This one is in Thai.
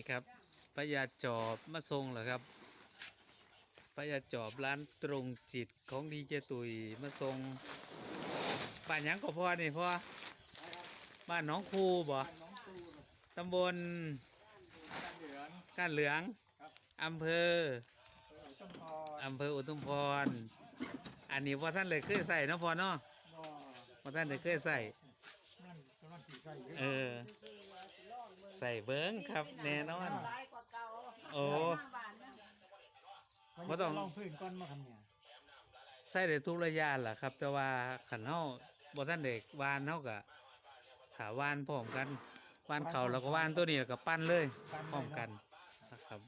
นี่ครับพระยาจอบมาทรงเหรอครับพระยาจอบร้านตรงจิตของดีเจตุยมาทรงบ้านหยังก็พ่อนี่พ่อบ้านหน้องคูบ่บ้านน้องตูนตำบลบ้านเหลืองก้านเหลืองครับอำเภอเออต้นพออำเภออุทุมพร อันนี้พ่อท่านเลยเคยใส่เนาะพ่อเนาะก็พ่อท่านเลยเคยใส่นั่นกำลังสีใส่อยู่เออ ใส่เบิ้งครับ แน่นอน ร้ายกว่าเก่าโอ้ห้าบาทนะบ่ต้อง ลองพื้นก้อนมาคำเนี่ยใส่ได้ทุกระยะล่ะครับ แต่ว่าขันเฮาบ่ท่านเด็กวานเฮาก็ถาวานพร้อมกันวานเขาแล้วก็วานตัวนี้แล้วก็ปั้นเลยพร้อมกันนะครับ